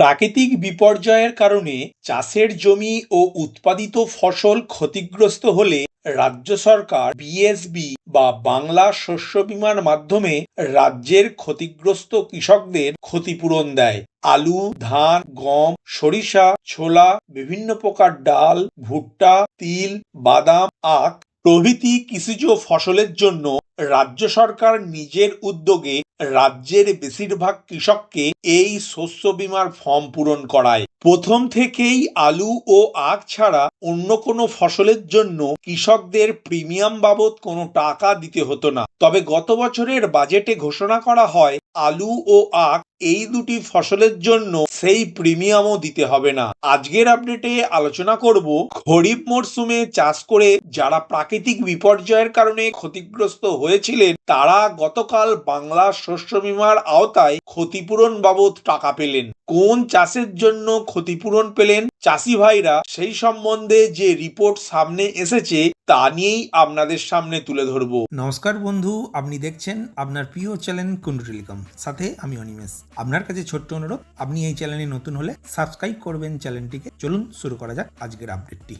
প্রাকৃতিক বিপর্যয়ের কারণে চাষের জমি ও উৎপাদিত ফসল ক্ষতিগ্রস্ত হলে রাজ্য সরকার বিএসবি বা বাংলা শস্য বীমার মাধ্যমে রাজ্যের ক্ষতিগ্রস্ত কৃষকদের ক্ষতিপূরণ দেয়। আলু, ধান, গম, সরিষা, ছোলা, বিভিন্ন প্রকার ডাল, ভুট্টা, তিল, বাদাম, আখ প্রভৃতি কৃষিজ ফসলের জন্য রাজ্য সরকার নিজের উদ্যোগে রাজ্যের বেশিরভাগ কৃষককে এই শস্য বীমার ফর্ম পূরণ করায়। প্রথম থেকেই আলু ও আখ ছাড়া অন্য কোনো ফসলের জন্য কৃষকদের প্রিমিয়াম বাবদ কোনো টাকা দিতে হতো না। তবে গত বছরের বাজেটে ঘোষণা করা হয়, আলু ও আখ এই দুটি ফসলের জন্য সেই প্রিমিয়ামও দিতে হবে না। আজকের আপডেটে আলোচনা করব, খরিফ মরশুমে চাষ করে যারা প্রাকৃতিক বিপর্যয়ের কারণে ক্ষতিগ্রস্ত হয়েছিলেন, তারা গতকাল বাংলা শস্য বীমার আওতায় ক্ষতিপূরণ বাবদ টাকা পেলেন। কোন চাষের জন্য ক্ষতিপূরণ পেলেন চাষি ভাইরা সেই সম্বন্ধে যে রিপোর্ট সামনে এসেছে, তা নিয়েই আপনাদের সামনে তুলে ধরবো। নমস্কার বন্ধু, আপনি দেখছেন আপনার প্রিয় চ্যানেল কুন্ডু টেলিকম সাথে আমি অনিমেষ। আপনার কাছে ছোট্ট অনুরোধ, আপনি এই চ্যানেলে নতুন হলে সাবস্ক্রাইব করবেন চ্যানেলটিকে। চলুন শুরু করা যাক আজকের আপডেটটি।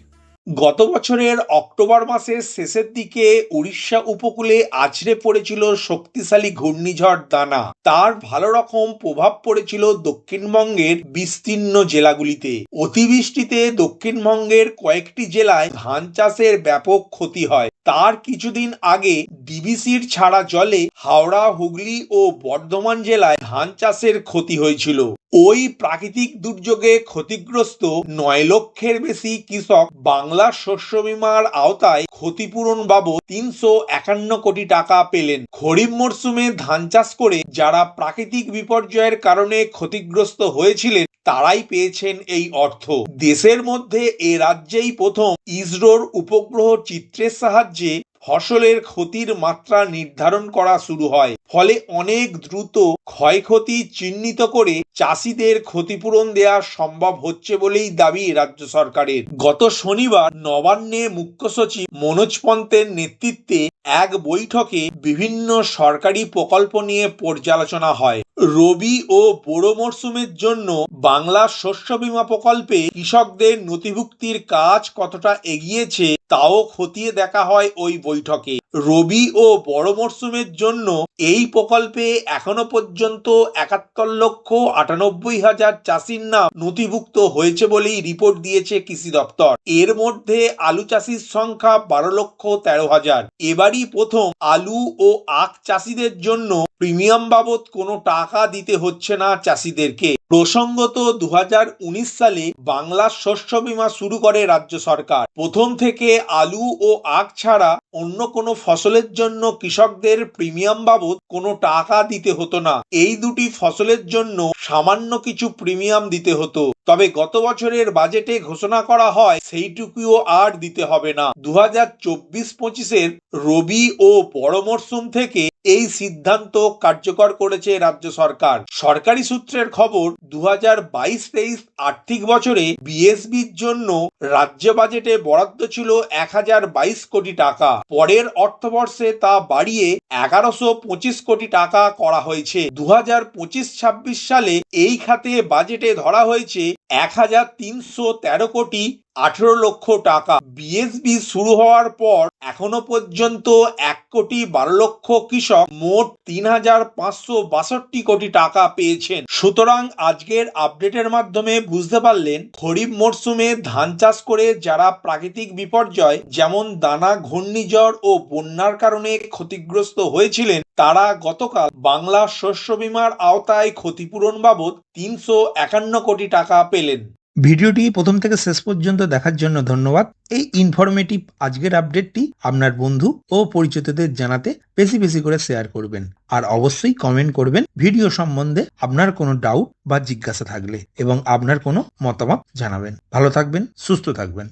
গত বছরের অক্টোবর মাসের শেষের দিকে উড়িষ্যা উপকূলে আছড়ে পড়েছিল শক্তিশালী ঘূর্ণিঝড় দানা। তার ভালো রকম প্রভাব পড়েছিল দক্ষিণবঙ্গের বিস্তীর্ণ জেলাগুলিতে। অতিবৃষ্টিতে দক্ষিণবঙ্গের কয়েকটি জেলায় ধান চাষের ব্যাপক ক্ষতি হয়। তার কিছুদিন আগে ডিবিসির ছাড়া জলে হাওড়া, হুগলি ও বর্ধমান জেলায় ধান চাষের ক্ষতি হয়েছিল। ওই প্রাকৃতিক দুর্যোগে ক্ষতিগ্রস্ত নয় লক্ষের বেশি কৃষক বাংলা শস্য বীমার আওতায় ক্ষতিপূরণ বাবদ তিনশো একান্ন কোটি টাকা পেলেন। খরিফ মরশুমে ধান চাষ করে যারা প্রাকৃতিক বিপর্যয়ের কারণে ক্ষতিগ্রস্ত হয়েছিলেন তারাই পেয়েছেন এই অর্থ। দেশের মধ্যে এ রাজ্যেই প্রথম ইসরোর উপগ্রহ চিত্রের সাহায্যে ফসলের ক্ষতির মাত্রা নির্ধারণ করা শুরু হয়। ফলে অনেক দ্রুত ক্ষয়ক্ষতি চিহ্নিত করে চাষিদের ক্ষতিপূরণ দেওয়া সম্ভব হচ্ছে বলেই দাবি রাজ্য সরকারের। গত শনিবার নবান্নে মুখ্য সচিব মনোজ পন্তের নেতৃত্বে এক বৈঠকে বিভিন্ন সরকারি প্রকল্প নিয়ে পর্যালোচনা হয়। রবি ও বোরো মরশুমের জন্য বাংলা শস্য বীমা প্রকল্পে কৃষকদের নথিভুক্তির কাজ কতটা এগিয়েছে তাও খতিয়ে দেখা হয় ওই বৈঠকে। রবি ও বড় মরশুমের জন্য এই প্রকল্পে এখনও পর্যন্ত একাত্তর লক্ষ আটানব্বই হাজার চাষির নাম নথিভুক্ত হয়েছে বলেই রিপোর্ট দিয়েছে কৃষি দপ্তর। এর মধ্যে আলু চাষির সংখ্যা বারো লক্ষ তেরো হাজার। এবারই প্রথম আলু ও আখ চাষিদের জন্য প্রিমিয়াম বাবদ কোনো টাকা দিতে হচ্ছে না চাষিদেরকে। প্রসঙ্গত দু হাজার উনিশ সালে বাংলা শস্য বীমা শুরু করে রাজ্য সরকার। প্রথম থেকে আলু ও আখ ছাড়া অন্য কোনো ফসলের জন্য কৃষকদের প্রিমিয়াম বাবদ কোনো টাকা দিতে হতো না। এই দুটি ফসলের জন্য সামান্য কিছু প্রিমিয়াম দিতে হতো। তবে গত বছরের বাজেটে ঘোষণা করা হয়, সেইটুকুও আর দিতে হবে না। দু হাজার চব্বিশ পঁচিশের রবি ও বড় মরশুম থেকে এই সিদ্ধান্ত কার্যকর করেছে রাজ্য সরকার। সরকারি সূত্রের খবর দু হাজার বাইশ তেইশ আর্থিক বছরে বিএসবির জন্য রাজ্য বাজেটে বরাদ্দ ছিল এক হাজার বাইশ কোটি টাকা। পরের অর্থবর্ষে তা বাড়িয়ে এগারোশো পঁচিশ কোটি টাকা করা হয়েছে। দু হাজার পঁচিশ ছাব্বিশ সালে এই খাতে বাজেটে ধরা হয়েছে এক হাজার তিনশো তেরো কোটি আঠেরো লক্ষ টাকা। বিএসবি শুরু হওয়ার পর এখনও পর্যন্ত এক কোটি বারো লক্ষ কৃষক মোট তিন হাজার পাঁচশো বাষট্টি কোটি টাকা পেয়েছেন। সুতরাং আজকের আপডেটের মাধ্যমে বুঝতে পারলেন, খরিফ মরশুমে ধান চাষ করে যারা প্রাকৃতিক বিপর্যয়, যেমন দানা, ঘূর্ণিঝড় ও বন্যার কারণে ক্ষতিগ্রস্ত হয়েছিলেন তারা গতকাল বাংলা শস্য বীমার আওতায় ক্ষতিপূরণ বাবদ তিনশো একান্ন কোটি টাকা পেলেন। ভিডিওটি প্রথম থেকে শেষ পর্যন্ত দেখার জন্য ধন্যবাদ। এই ইনফরমেটিভ আজকের আপডেটটি আপনার বন্ধু ও পরিচিতদের জানাতে বেশি বেশি করে শেয়ার করবেন। আর অবশ্যই কমেন্ট করবেন ভিডিও সম্বন্ধে আপনার কোনো ডাউট বা জিজ্ঞাসা থাকলে এবং আপনার কোনো মতামত জানাবেন। ভালো থাকবেন, সুস্থ থাকবেন।